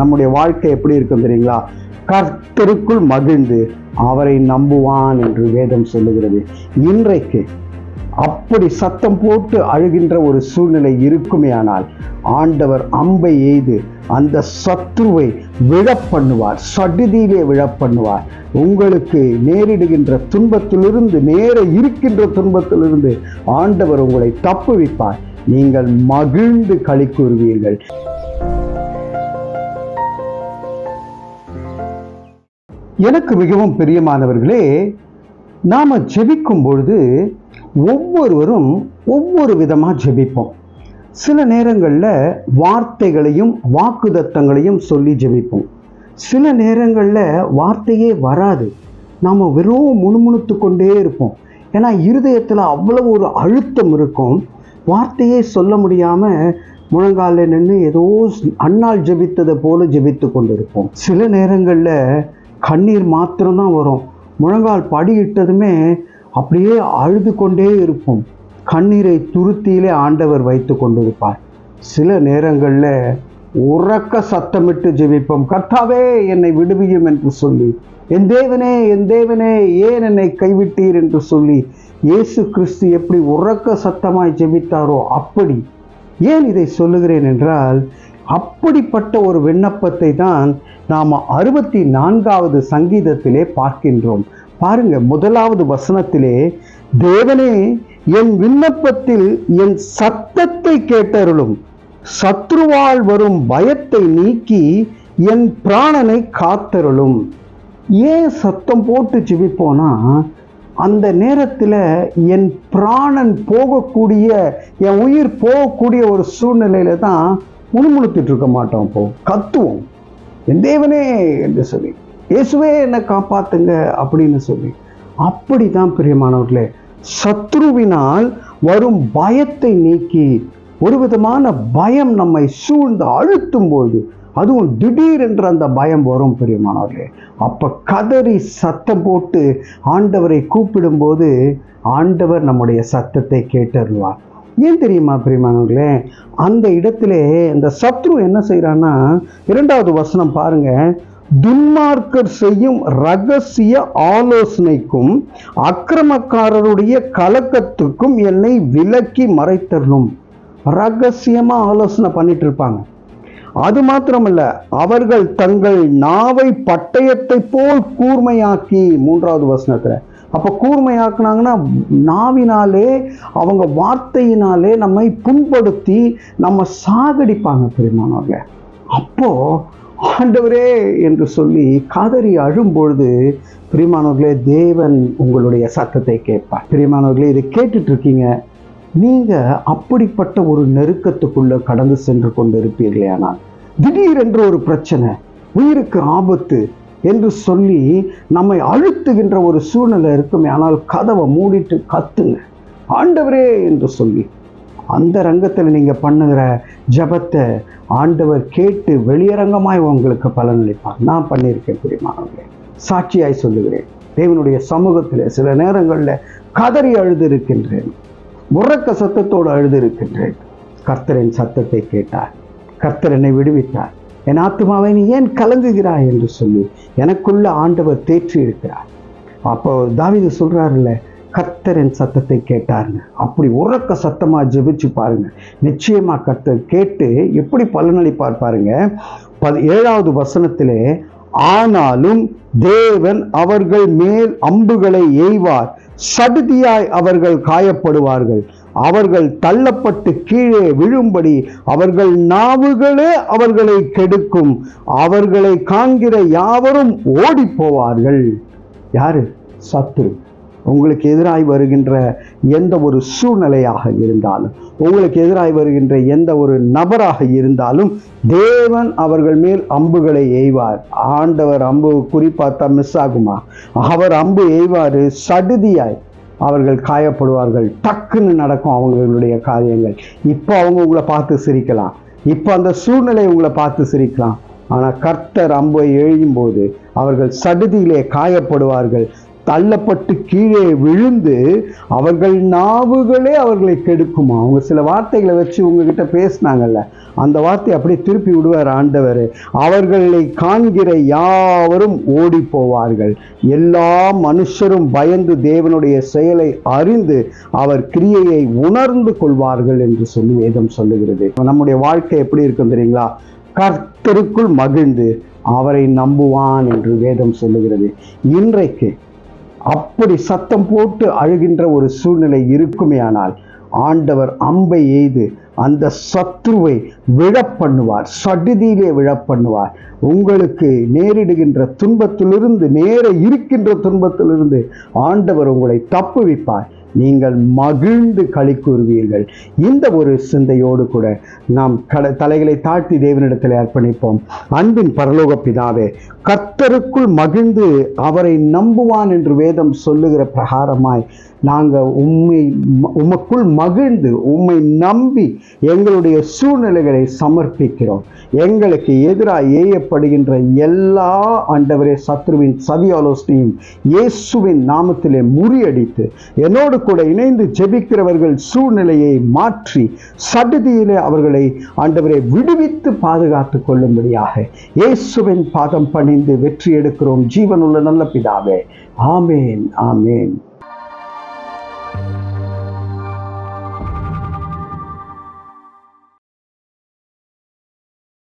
நம்முடைய வாழ்க்கை எப்படி இருக்கும் தெரியுங்களா? கர்த்தருக்குள் மகிழ்ந்து அவரை நம்புவான் என்று வேதம் சொல்லுகிறது. இன்றைக்கு அப்படி சத்தம் போட்டு அழுகின்ற ஒரு சூழ்நிலை இருக்குமே ஆனால் ஆண்டவர் அம்பை எய்து அந்த சத்ருவை விழப்பண்ணுவார் சடுதியிலே விழப்பண்ணுவார் உங்களுக்கு நேரிடுகின்ற துன்பத்திலிருந்து நேர இருக்கின்ற துன்பத்திலிருந்து ஆண்டவர் உங்களை தப்புவிப்பார். நீங்கள் மகிழ்ந்து களி கூறுவீர்கள். எனக்கு மிகவும் பிரியமானவர்களே நாம் ஜெபிக்கும் பொழுது ஒவ்வொருவரும் ஒவ்வொரு விதமாக ஜெபிப்போம். சில நேரங்களில் வார்த்தைகளையும் வாக்குதத்தங்களையும் சொல்லி ஜெபிப்போம். சில நேரங்களில் வார்த்தையே வராது. நாம் வெறும் முணுமுணுத்து கொண்டே இருப்போம். ஏன்னா இருதயத்தில் அவ்வளவு ஒரு அழுத்தம் இருக்கும். வார்த்தையே சொல்ல முடியாமல் முழங்காலில் நின்று ஏதோ அன்னால் ஜெபித்ததை போல ஜெபித்து கொண்டு இருப்போம் சில நேரங்களில் கண்ணீர் மாத்திரம்தான் வரும். முழங்கால் படியிட்டதுமே அப்படியே அழுது கொண்டே இருப்போம். கண்ணீரை துருத்தியிலே ஆண்டவர் வைத்து கொண்டிருப்பார். சில நேரங்களில் உறக்க சத்தமிட்டு ஜெபிப்போம். கர்த்தாவே என்னை விடுவியும் என்று சொல்லி என் தேவனே என் தேவனே ஏன் என்னை கைவிட்டீர் என்று சொல்லி இயேசு கிறிஸ்து எப்படி உறக்க சத்தமாய் ஜெபித்தாரோ அப்படி. ஏன் இதை சொல்லுகிறேன் என்றால் அப்படிப்பட்ட ஒரு விண்ணப்பத்தை தான் நாம் அறுபத்தி நான்காவது சங்கீதத்திலே பார்க்கின்றோம். பாருங்க முதலாவது வசனத்திலே தேவனே என் விண்ணப்பத்தில் என் சத்தத்தை கேட்டருளும். சத்ருவால் வரும் பயத்தை நீக்கி என் பிராணனை காத்தருளும். ஏன் சத்தம் போட்டு ஜிபிப்போனா அந்த நேரத்தில் என் பிராணன் போகக்கூடிய என் உயிர் போகக்கூடிய ஒரு சூழ்நிலையில தான் முணுமுணுத்துட்டு இருக்க மாட்டோம் இப்போ. கத்துவோம். என் தேவனே என்று சொல்லி இயேசுவே என்னை காப்பாத்துங்க அப்படின்னு சொல்லி அப்படி தான் பிரியமானவர்களே சத்ருவினால் வரும் பயத்தை நீக்கி ஒரு விதமான பயம் நம்மை சூழ்ந்து அழுத்தும் போது அதுவும் திடீர் அந்த பயம் வரும் பிரியமானவர்களே. அப்போ கதறி சத்தம் போட்டு ஆண்டவரை கூப்பிடும்போது ஆண்டவர் நம்முடைய சத்தத்தை கேட்டருவார் ஏன் தெரியுமா பிரியமானவர்களே அந்த இடத்திலே இந்த சத்ரு என்ன செய்கிறான்னா இரண்டாவது வசனம் பாருங்க. துன்மார்க்கர் செய்யும் ரகசிய ஆலோசனைக்கும் அக்கிரமக்காரருடைய கலக்கத்துக்கும் என்னை விலக்கி மறைத்தரணும் ரகசியமாக ஆலோசனை பண்ணிட்டு இருப்பாங்க. அது மாத்திரமல்ல அவர்கள் தங்கள் நாவை பட்டயத்தை போல் கூர்மையாக்கி மூன்றாவது வசனத்தில் அப்போ கூர்மையாக்குனாங்கன்னா நாவினாலே அவங்க வார்த்தையினாலே நம்மை புண்படுத்தி நம்ம சாகடிப்பாங்க பெருமானவங்க அப்போ ஆண்டவரே என்று சொல்லி காதறி அழும்பொழுது பிரிமானவர்களே தேவன் உங்களுடைய சத்தத்தை கேட்பார். பிரிமானவர்களே இதை கேட்டுட்டு இருக்கீங்க நீங்கள் அப்படிப்பட்ட ஒரு நெருக்கத்துக்குள்ளே கடந்து சென்று கொண்டு இருப்பீர்களே ஆனால் திடீரென்று ஒரு பிரச்சனை. உயிருக்கு ஆபத்து. என்று சொல்லி நம்மை அழுத்துகின்ற ஒரு சூழ்நிலை இருக்குமே ஆனால் கதவை மூடிட்டு கத்துங்க. ஆண்டவரே என்று சொல்லி அந்த ரங்கத்தில் நீங்கள் பண்ணுகிற ஜபத்தை ஆண்டவர் கேட்டு வெளியரங்கமாய் உங்களுக்கு பலனளிப்பார் நான் பண்ணியிருக்கேன் பிரியமானவர்களே சாட்சியாய் சொல்லுகிறேன். தேவனுடைய சமூகத்தில் சில நேரங்களில் கதறி அழுது இருக்கின்றேன் உறக்க சத்தத்தோடு அழுது இருக்கின்றேன் கர்த்தரின் சத்தத்தை கேட்டார். கர்த்தர் என்னை விடுவித்தார். என் ஆத்மாவை நீ ஏன் கலங்குகிறாய் என்று சொல்லி எனக்குள்ள ஆண்டவர் தேற்றி இருக்கிறார் அப்போ தாவிது சொல்றாருல்ல கர்த்தரின் சத்தத்தை கேட்டாருங்க அப்படி உறக்க சத்தமா ஜெபிச்சு பாருங்க. நிச்சயமா கர்த்தர் கேட்டு எப்படி பலனளிப்பார் பாருங்க. பது ஏழாவது வசனத்திலே ஆனாலும் தேவன் அவர்கள் மேல் அம்புகளை எய்வார். சடுதியாய் அவர்கள் காயப்படுவார்கள். அவர்கள் தள்ளப்பட்டு கீழே விழும்படி அவர்கள் நாவுகளே அவர்களை கெடுக்கும். அவர்களை காண்கிற யாவரும் ஓடி போவார்கள் யாரு? சத்துரு உங்களுக்கு எதிராய் வருகின்ற எந்த ஒரு சூழ்நிலையாக இருந்தாலும் உங்களுக்கு எதிராய் வருகின்ற எந்த ஒரு நபராக இருந்தாலும் தேவன் அவர்கள் மேல் அம்புகளை எய்வார். ஆண்டவர் அம்பு குறிப்பாத்தா மிஸ் ஆகுமா? அவர் அம்பு எய்வார் சடுதியாய் அவர்கள் காயப்படுவார்கள். டக்குன்னு நடக்கும் அவங்களுடைய காரியங்கள். இப்போ அவங்க உங்களை பார்த்து சிரிக்கலாம். இப்போ அந்த சூழ்நிலை உங்களை பார்த்து சிரிக்கலாம். ஆனால் கர்த்தர் அம்பை எழுயும் போது அவர்கள் சடுதியிலே காயப்படுவார்கள். தள்ளப்பட்டு கீழே விழுந்து அவர்கள் நாவுகளே அவர்களை கெடுக்குமா? அவங்க சில வார்த்தைகளை வச்சு உங்ககிட்ட பேசினாங்கல்ல அந்த வார்த்தை அப்படியே திருப்பி விடுவார் ஆண்டவர். அவர்களை காண்கிற யாவரும் ஓடி போவார்கள் எல்லா மனுஷரும் பயந்து தேவனுடைய செயலை அறிந்து அவர் கிரியையை உணர்ந்து கொள்வார்கள் என்று சொல்லி வேதம் சொல்லுகிறது. நம்முடைய வாழ்க்கை எப்படி இருக்கும் தெரியுங்களா? கர்த்தருக்குள் மகிழ்ந்து அவரை நம்புவான் என்று வேதம் சொல்லுகிறது. இன்றைக்கு அப்படி சத்தம் போட்டு அழுகின்ற ஒரு சூழ்நிலை இருக்குமே ஆனால் ஆண்டவர் அம்பை எய்து அந்த சத்ருவை விழப்பண்ணுவார் சடுதியிலே விழப்பண்ணுவார். உங்களுக்கு நேரிடுகின்ற துன்பத்திலிருந்து நேர இருக்கின்ற துன்பத்திலிருந்து ஆண்டவர் உங்களை தப்புவிப்பார். நீங்கள் மகிழ்ந்து களி கூறுவீர்கள் இந்த ஒரு சிந்தையோடு கூட நாம் கட தலைகளை தாழ்த்தி தேவனிடத்தில் அர்ப்பணிப்போம். அன்பின் பரலோக பிதாவே கர்த்தருக்குள் மகிழ்ந்து அவரை நம்புவான் என்று வேதம் சொல்லுகிற பிரகாரமாய் நாங்கள் உண்மை உமக்குள் மகிழ்ந்து உம்மை நம்பி எங்களுடைய சூழ்நிலைகளை சமர்ப்பிக்கிறோம். எங்களுக்கு எதிராக ஏயப்படுகின்ற எல்லா ஆண்டவரே சத்ருவின் சதி ஆலோசனையும் இயேசுவின் நாமத்திலே முறியடித்து என்னோடு கூட இணைந்து ஜெபிக்கிறவர்கள் சூழ்நிலையை மாற்றி சடுதியிலே அவர்களை ஆண்டவரை விடுவித்து பாதுகாத்து கொள்ளும்படியாக இயேசுவின் பாதம் பணிந்து வெற்றி எடுக்கிறோம். ஜீவனுள்ள நல்ல பிதாவே. ஆமேன் ஆமேன்.